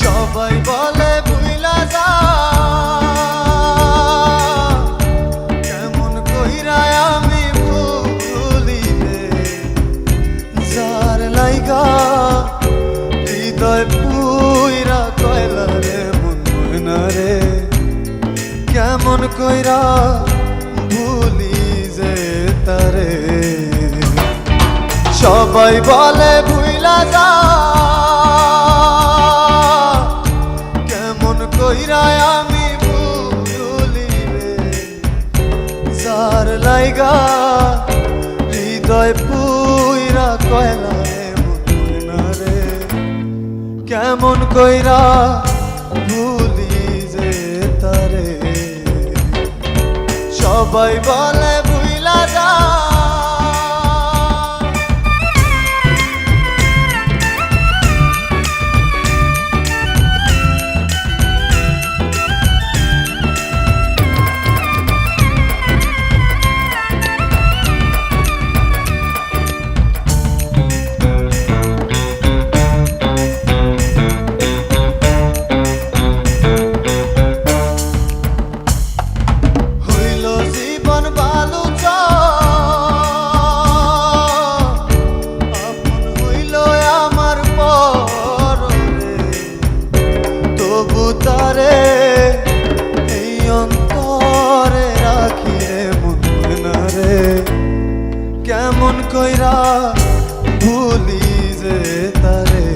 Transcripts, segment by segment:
সবাই বলে ভুইলা যা। কেমন কইরা আমি ভুলিবে যার লাইগা হৃদয় পুইরা কয়লা রে, মন রে। কেমন কইরা সবাই বলে ভুইলা যা। কেমন কইরা আমি ভুলিবে যার লাইগা হৃদয় পুইরা কয়লা রে। কেমন কইরা ভুলি যে তারে। সবাই বলে তারে এই অন্তরে রাখি রে না রে কেমন কইরা ভুলি যে তারে।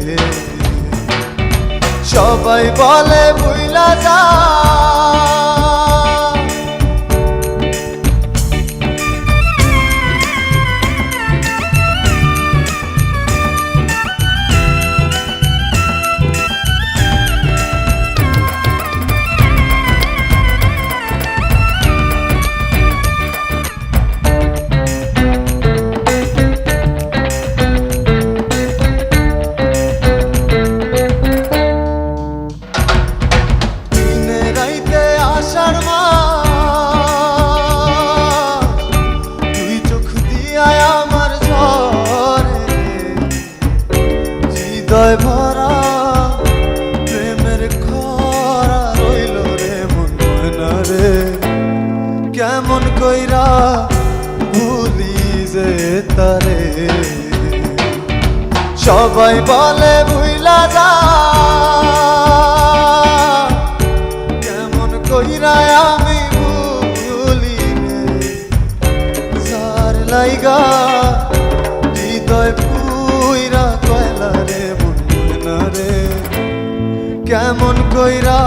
সবাই বলে বুইলা যা হৃদয় ভরা, প্রেমের খরা রইল রে মন রে। কেমন কইরা ভুলি যে তারে। সবাই বলে ভুইলা যা। কেমন কইরা আমি ভুলি যার লাইগা মন কইরা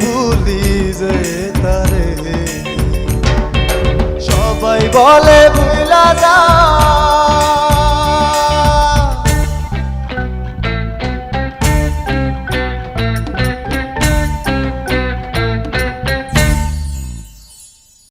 ভুলি যে তারে। সবাই বলে ভুলা যা